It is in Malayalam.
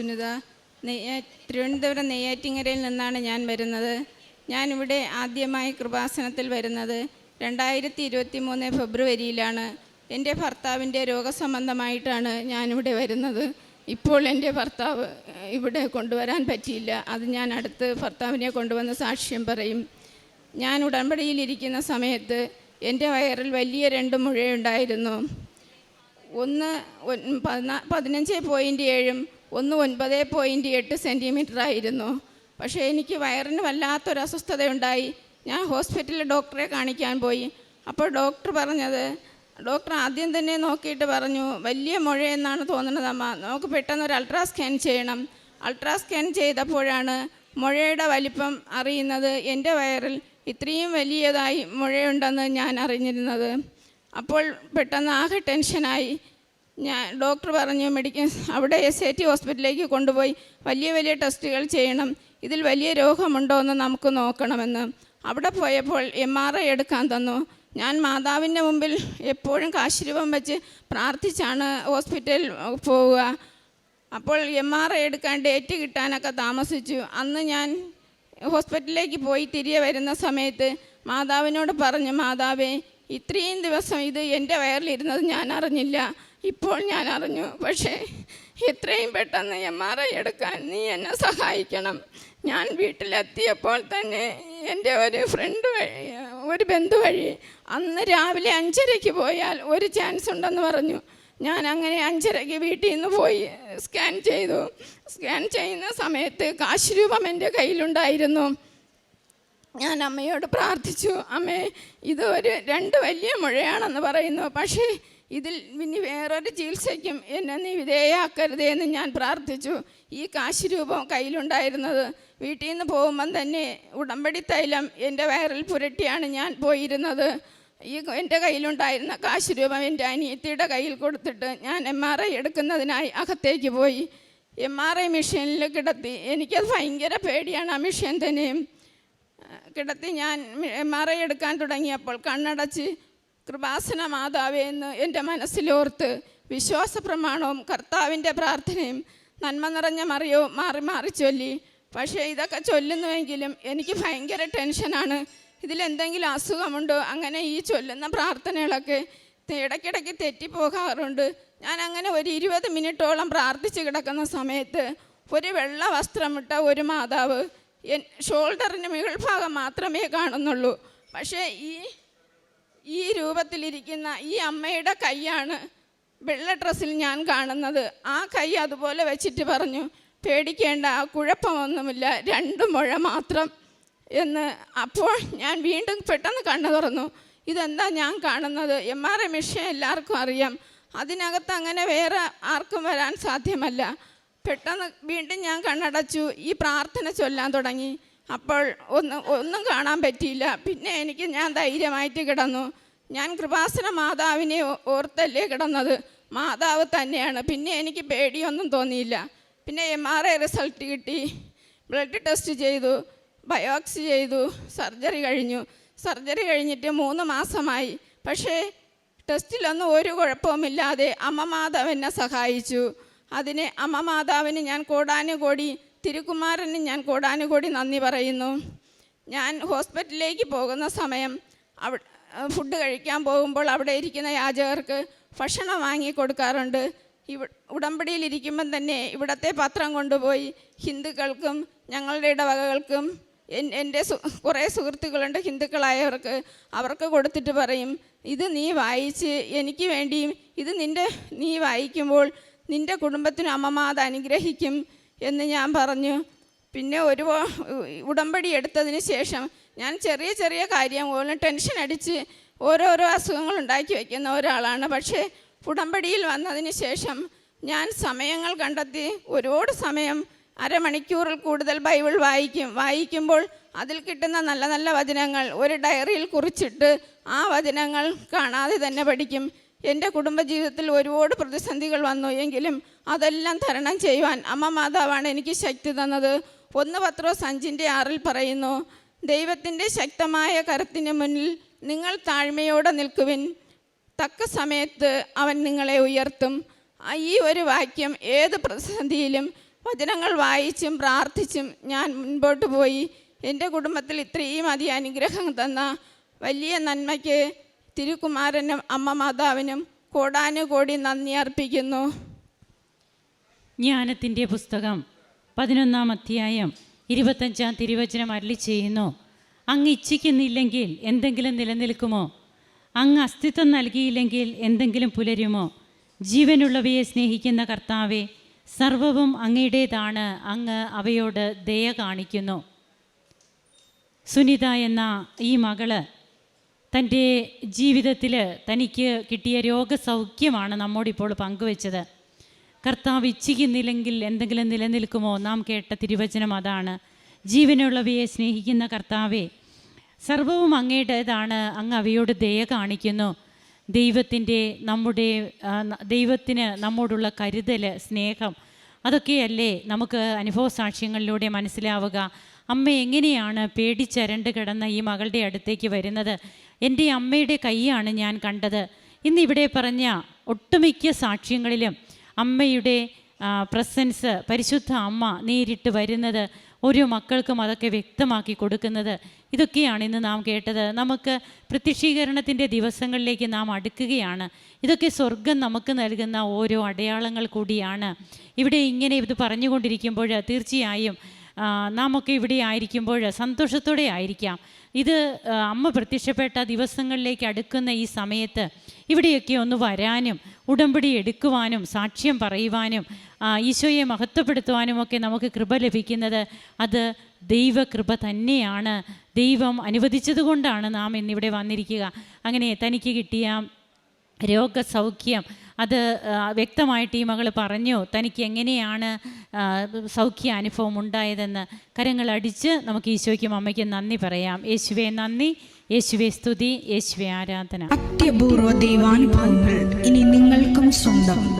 സുനിത നെയ്യാ- തിരുവനന്തപുരം നെയ്യാറ്റിങ്ങരയിൽ നിന്നാണ് ഞാൻ വരുന്നത്. ഞാനിവിടെ ആദ്യമായി കൃപാസനത്തിൽ വരുന്നത്. രണ്ടായിരത്തി ഇരുപത്തി മൂന്ന് ഫെബ്രുവരിയിലാണ്. എന്റെ ഭർത്താവിന്റെ രോഗസംബന്ധമായിട്ടാണ് ഞാനിവിടെ വരുന്നത്. ഇപ്പോൾ എന്റെ ഭർത്താവ് ഇവിടെ കൊണ്ടുവരാൻ പറ്റിയില്ല. അത് ഞാൻ അടുത്ത് ഭർത്താവിനെ കൊണ്ടുവന്ന് സാക്ഷ്യം പറയും. ഞാൻ ഉടമ്പടിയിലിരിക്കുന്ന സമയത്ത് എന്റെ വയറിൽ വലിയ രണ്ട് മുഴയുണ്ടായിരുന്നു. ഒന്ന് പതിനഞ്ച് പോയിന്റ് ഏഴും ഒന്ന് ഒൻപത് പോയിന്റ് എട്ട് സെന്റിമീറ്റർ ആയിരുന്നു. പക്ഷേ എനിക്ക് വയറിന് വല്ലാത്തൊരു അസ്വസ്ഥതയുണ്ടായി. ഞാൻ ഹോസ്പിറ്റലിൽ ഡോക്ടറെ കാണിക്കാൻ പോയി. അപ്പോൾ ഡോക്ടർ പറഞ്ഞത് ഡോക്ടർ ആദ്യം തന്നെ നോക്കിയിട്ട് പറഞ്ഞു വലിയ മുഴയെന്നാണ് തോന്നുന്നത് അമ്മ. നമുക്ക് പെട്ടെന്ന് ഒരു അൾട്രാ സ്കാൻ ചെയ്യണം. അൾട്രാസ്കാൻ ചെയ്തപ്പോഴാണ് മുഴയുടെ വലിപ്പം അറിയുന്നത് എന്റെ വയറിൽ ഇത്രയും വലിയതായി മുഴയുണ്ടെന്ന് ഞാൻ അറിഞ്ഞിരുന്നത്. അപ്പോൾ പെട്ടെന്ന് ആകെ ടെൻഷനായി ഞാൻ ഡോക്ടർ പറഞ്ഞു മെഡിക്കൽ അവിടെ എസ് ഐ ടി ഹോസ്പിറ്റലിലേക്ക് കൊണ്ടുപോയി വലിയ വലിയ ടെസ്റ്റുകൾ ചെയ്യണം. ഇതിൽ വലിയ രോഗമുണ്ടോ എന്ന് നമുക്ക് നോക്കണമെന്ന്. അവിടെ പോയപ്പോൾ എം ആർ ഐ എടുക്കാൻ തന്നു. ഞാൻ മാതാവിന്റെ മുമ്പിൽ എപ്പോഴും കാശിരൂപം വെച്ച് പ്രാർത്ഥിച്ചാണ് ഹോസ്പിറ്റലിൽ പോവുക. അപ്പോൾ എം ആർ ഐ എടുക്കാൻ ഡേറ്റ് കിട്ടാനൊക്കെ താമസിച്ചു. അന്ന് ഞാൻ ഹോസ്പിറ്റലിലേക്ക് പോയി തിരികെ വരുന്ന സമയത്ത് മാതാവിനോട് പറഞ്ഞു മാതാവേ ഇത്രയും ദിവസം ഇത് എന്റെ വയറിലിരുന്നത് ഞാൻ അറിഞ്ഞില്ല. ഇപ്പോൾ ഞാൻ അറിഞ്ഞു. പക്ഷേ എത്രയും പെട്ടെന്ന് എം ആർ ഐ എടുക്കാൻ നീ എന്നെ സഹായിക്കണം. ഞാൻ വീട്ടിലെത്തിയപ്പോൾ തന്നെ എന്റെ ഒരു ഫ്രണ്ട് വഴി ഒരു ബന്ധു വഴി അന്ന് രാവിലെ അഞ്ചരയ്ക്ക് പോയാൽ ഒരു ചാൻസ് ഉണ്ടെന്ന് പറഞ്ഞു. ഞാൻ അങ്ങനെ അഞ്ചരയ്ക്ക് വീട്ടിൽ നിന്ന് പോയി സ്കാൻ ചെയ്തു. സ്കാൻ ചെയ്യുന്ന സമയത്ത് കാശ് രൂപം എന്റെ കയ്യിലുണ്ടായിരുന്നു. ഞാൻ അമ്മയോട് പ്രാർത്ഥിച്ചു. അമ്മേ ഇത് ഒരു രണ്ട് വലിയ മുഴയാണെന്ന് പറയുന്നു. പക്ഷേ ഇതിൽ ഇനി വേറൊരു ചികിത്സയ്ക്കും എന്നെ നീ വിധേയാക്കരുതേ എന്ന് ഞാൻ പ്രാർത്ഥിച്ചു. ഈ കാശ് രൂപം കയ്യിലുണ്ടായിരുന്നത് വീട്ടിൽ നിന്ന് പോകുമ്പം തന്നെ ഉടമ്പടി തൈലം എന്റെ വയറിൽ പുരട്ടിയാണ് ഞാൻ പോയിരുന്നത്. ഈ എന്റെ കയ്യിലുണ്ടായിരുന്ന കാശ് രൂപം എന്റെ അനിയത്തിയുടെ കയ്യിൽ കൊടുത്തിട്ട് ഞാൻ എം ആർ ഐ എടുക്കുന്നതിനായി അകത്തേക്ക് പോയി. എം ആർ ഐ മെഷീനിൽ കിടത്തി. എനിക്കത് ഭയങ്കര പേടിയാണ് ആ മെഷീൻ തന്നെയും. കിടത്തി ഞാൻ എം ആർ ഐ എടുക്കാൻ തുടങ്ങിയപ്പോൾ കണ്ണടച്ച് കൃപാസന മാതാവേ എന്ന് എന്റെ മനസ്സിലോർത്ത് വിശ്വാസ പ്രമാണവും കർത്താവിന്റെ പ്രാർത്ഥനയും നന്മ നിറഞ്ഞ മറിയവും മാറി മാറി ചൊല്ലി. പക്ഷേ ഇതൊക്കെ ചൊല്ലുന്നുവെങ്കിലും എനിക്ക് ഭയങ്കര ടെൻഷനാണ്. ഇതിലെന്തെങ്കിലും അസുഖമുണ്ടോ? അങ്ങനെ ഈ ചൊല്ലുന്ന പ്രാർത്ഥനകളൊക്കെ ഇടയ്ക്കിടയ്ക്ക് തെറ്റിപ്പോകാറുണ്ട്. ഞാൻ അങ്ങനെ ഒരു ഇരുപത് മിനിറ്റോളം പ്രാർത്ഥിച്ച് കിടക്കുന്ന സമയത്ത് ഒരു വെള്ള വസ്ത്രമിട്ട ഒരു മാതാവ് ഷോൾഡറിന് മുകൾ ഭാഗം മാത്രമേ കാണുന്നുള്ളൂ. പക്ഷേ ഈ ഈ രൂപത്തിലിരിക്കുന്ന ഈ അമ്മയുടെ കൈയാണ് വെള്ള ഡ്രസ്സിൽ ഞാൻ കാണുന്നത്. ആ കൈ അതുപോലെ വെച്ചിട്ട് പറഞ്ഞു പേടിക്കേണ്ട കുഴപ്പമൊന്നുമില്ല രണ്ട് മുഴ മാത്രം. എന്ന് അപ്പോൾ ഞാൻ വീണ്ടും പെട്ടെന്ന് കണ്ണു തുറന്നു. ഇതെന്താ ഞാൻ കാണുന്നത്? എം ആർ എ മെഷീൻ എല്ലാവർക്കും അറിയാം. അതിനകത്ത് അങ്ങനെ വേറെ ആർക്കും വരാൻ സാധ്യമല്ല. പെട്ടെന്ന് വീണ്ടും ഞാൻ കണ്ണടച്ചു. ഈ പ്രാർത്ഥന ചൊല്ലാൻ തുടങ്ങി. അപ്പോൾ ഒന്നും ഒന്നും കാണാൻ പറ്റിയില്ല. പിന്നെ എനിക്ക് ഞാൻ ധൈര്യമായിട്ട് കിടന്നു. ഞാൻ കൃപാസന മാതാവിനെ ഓർത്തല്ലേ കിടന്നത്? മാതാവ് തന്നെയാണ്. പിന്നെ എനിക്ക് പേടിയൊന്നും തോന്നിയില്ല. പിന്നെ എം ആർ ഐ റിസൾട്ട് കിട്ടി. ബ്ലഡ് ടെസ്റ്റ് ചെയ്തു. ബയോപ്സി ചെയ്തു. സർജറി കഴിഞ്ഞു. സർജറി കഴിഞ്ഞിട്ട് മൂന്ന് മാസമായി. പക്ഷേ ടെസ്റ്റിലൊന്നും ഒരു കുഴപ്പവുമില്ലാതെ അമ്മ മാതാവ് എന്നെ സഹായിച്ചു. അതിനെ അമ്മ മാതാവിന് ഞാൻ കോടാനുകോടി തിരുക്കുമാരന് ഞാൻ കോടാനുകോടി നന്ദി പറയുന്നു. ഞാൻ ഹോസ്പിറ്റലിലേക്ക് പോകുന്ന സമയം അവ ഫുഡ് കഴിക്കാൻ പോകുമ്പോൾ അവിടെ ഇരിക്കുന്ന യാചകർക്ക് ഭക്ഷണം വാങ്ങി കൊടുക്കാറുണ്ട്. ഇവ ഉടമ്പടിയിലിരിക്കുമ്പം തന്നെ ഇവിടത്തെ പത്രം കൊണ്ടുപോയി ഹിന്ദുക്കൾക്കും ഞങ്ങളുടെ ഇടവകകൾക്കും എൻ- എന്റെ കുറേ സുഹൃത്തുക്കളുണ്ട് ഹിന്ദുക്കളായവർക്ക് അവർക്ക് കൊടുത്തിട്ട് പറയും ഇത് നീ വായിച്ച് എനിക്ക് വേണ്ടിയും ഇത് നിന്റെ നീ വായിക്കുമ്പോൾ നിന്റെ കുടുംബത്തിനും അത് അനുഗ്രഹിക്കും. എന്ന് ഞാൻ പറഞ്ഞു. പിന്നെ ഒരു ഉടമ്പടി എടുത്തതിന് ശേഷം ഞാൻ ചെറിയ ചെറിയ കാര്യം പോലും ടെൻഷൻ അടിച്ച് ഓരോരോ അസുഖങ്ങൾ ഉണ്ടാക്കി വയ്ക്കുന്ന ഒരാളാണ്. പക്ഷേ ഉടമ്പടിയിൽ വന്നതിന് ശേഷം ഞാൻ സമയങ്ങൾ കണ്ടെത്തി. ഒരുപാട് സമയം അരമണിക്കൂറിൽ കൂടുതൽ ബൈബിൾ വായിക്കും. വായിക്കുമ്പോൾ അതിൽ കിട്ടുന്ന നല്ല നല്ല വചനങ്ങൾ ഒരു ഡയറിയിൽ കുറിച്ചിട്ട് ആ വചനങ്ങൾ കാണാതെ തന്നെ പഠിക്കും. എന്റെ കുടുംബജീവിതത്തിൽ ഒരുപാട് പ്രതിസന്ധികൾ വന്നു. എങ്കിലും അതെല്ലാം തരണം ചെയ്യുവാൻ അമ്മ മാതാവാണ് എനിക്ക് ശക്തി തന്നത്. ഒന്ന് പത്രോസ് അഞ്ചിന്റെ ആറിൽ പറയുന്നു ദൈവത്തിന്റെ ശക്തമായ കരത്തിന് മുന്നിൽ നിങ്ങൾ താഴ്മയോടെ നിൽക്കുവിൻ. തക്ക സമയത്ത് അവൻ നിങ്ങളെ ഉയർത്തും. ഈ ഒരു വാക്യം ഏത് പ്രതിസന്ധിയിലും വചനങ്ങൾ വായിച്ചും പ്രാർത്ഥിച്ചും ഞാൻ മുൻപോട്ട് പോയി. എന്റെ കുടുംബത്തിൽ ഇത്രയും അധികം അനുഗ്രഹം തന്ന വലിയ നന്മയ്ക്ക് തിരുക്കുമാരനും അമ്മ മാതാവിനും കോടാനുകോടി നന്ദി അർപ്പിക്കുന്നു. ജ്ഞാനത്തിന്റെ പുസ്തകം പതിനൊന്നാം അധ്യായം ഇരുപത്തഞ്ചാം തിരുവചനം അരളി ചെയ്യുന്നു. അങ്ങ് ഇച്ഛിക്കുന്നില്ലെങ്കിൽ എന്തെങ്കിലും നിലനിൽക്കുമോ? അങ്ങ് അസ്തിത്വം നൽകിയില്ലെങ്കിൽ എന്തെങ്കിലും പുലരുമോ? ജീവനുള്ളവയെ സ്നേഹിക്കുന്ന കർത്താവെ സർവവും അങ്ങയുടേതാണ്. അങ്ങ് അവയോട് ദയ കാണിക്കുന്നു. സുനിത എന്ന ഈ മകൾ തന്റെ ജീവിതത്തിൽ തനിക്ക് കിട്ടിയ രോഗസൗഖ്യമാണ് നമ്മോടിപ്പോൾ പങ്കുവെച്ചത്. കർത്താവ് ഇച്ഛിക്കുന്നില്ലെങ്കിൽ എന്തെങ്കിലും നിലനിൽക്കുമോ? നാം കേട്ട തിരുവചനം അതാണ്. ജീവനുള്ളവയെ സ്നേഹിക്കുന്ന കർത്താവെ സർവവും അങ്ങയുടേതാണ് അങ്ങ് അവയോട് ദയ കാണിക്കുന്നു. ദൈവത്തിന്റെ നമ്മുടെ ദൈവത്തിന് നമ്മോടുള്ള കരുതൽ സ്നേഹം അതൊക്കെയല്ലേ നമുക്ക് അനുഭവ സാക്ഷ്യങ്ങളിലൂടെ മനസ്സിലാവുക. അമ്മ എങ്ങനെയാണ് പേടിച്ചരണ്ട് കിടന്ന ഈ മകളുടെ അടുത്തേക്ക് വരുന്നത്? എന്റെ അമ്മയുടെ കൈയാണ് ഞാൻ കണ്ടത്. ഇന്ന് ഇവിടെ പറഞ്ഞ ഒട്ടുമിക്ക സാക്ഷ്യങ്ങളിലും അമ്മയുടെ പ്രസൻസ് പരിശുദ്ധ അമ്മ നേരിട്ട് വരുന്നത് ഓരോ മക്കൾക്കും അതൊക്കെ വ്യക്തമാക്കി കൊടുക്കുന്നത്. ഇതൊക്കെയാണ് ഇന്ന് നാം കേട്ടത്. നമുക്ക് പ്രത്യക്ഷീകരണത്തിന്റെ ദിവസങ്ങളിലേക്ക് നാം അടുക്കുകയാണ്. ഇതൊക്കെ സ്വർഗം നമുക്ക് നൽകുന്ന ഓരോ അടയാളങ്ങൾ കൂടിയാണ്. ഇവിടെ ഇങ്ങനെ ഇത് പറഞ്ഞുകൊണ്ടിരിക്കുമ്പോൾ തീർച്ചയായും നാം ഒക്കെ ഇവിടെ ആയിരിക്കുമ്പോൾ സന്തോഷത്തോടെ ആയിരിക്കാം. ഇത് അമ്മ പ്രത്യക്ഷപ്പെട്ട ദിവസങ്ങളിലേക്ക് അടുക്കുന്ന ഈ സമയത്ത് ഇവിടെയൊക്കെ ഒന്ന് വരാനും ഉടമ്പടി എടുക്കുവാനും സാക്ഷ്യം പറയുവാനും ഈശോയെ മഹത്വപ്പെടുത്തുവാനും ഒക്കെ നമുക്ക് കൃപ ലഭിക്കുന്നത് അത് ദൈവകൃപ തന്നെയാണ്. ദൈവം അനുവദിച്ചതുകൊണ്ടാണ് നാം ഇന്നിവിടെ വന്നിരിക്കുക. അങ്ങനെ തനിക്ക് കിട്ടിയ രോഗസൗഖ്യം അത് വ്യക്തമായിട്ട് ഈ മകൾ പറഞ്ഞു തനിക്ക് എങ്ങനെയാണ് സൗഖ്യ അനുഭവം ഉണ്ടായതെന്ന് കരങ്ങളടിച്ച് നമുക്ക് ഈശോയ്ക്കും അമ്മയ്ക്കും നന്ദി പറയാം. യേശുവെ നന്ദി. യേശുവെ സ്തുതി. യേശുവെ ആരാധന. അത്യപൂർവ ദൈവാനുഭവങ്ങൾ ഇനി നിങ്ങൾക്കും സ്വന്തം.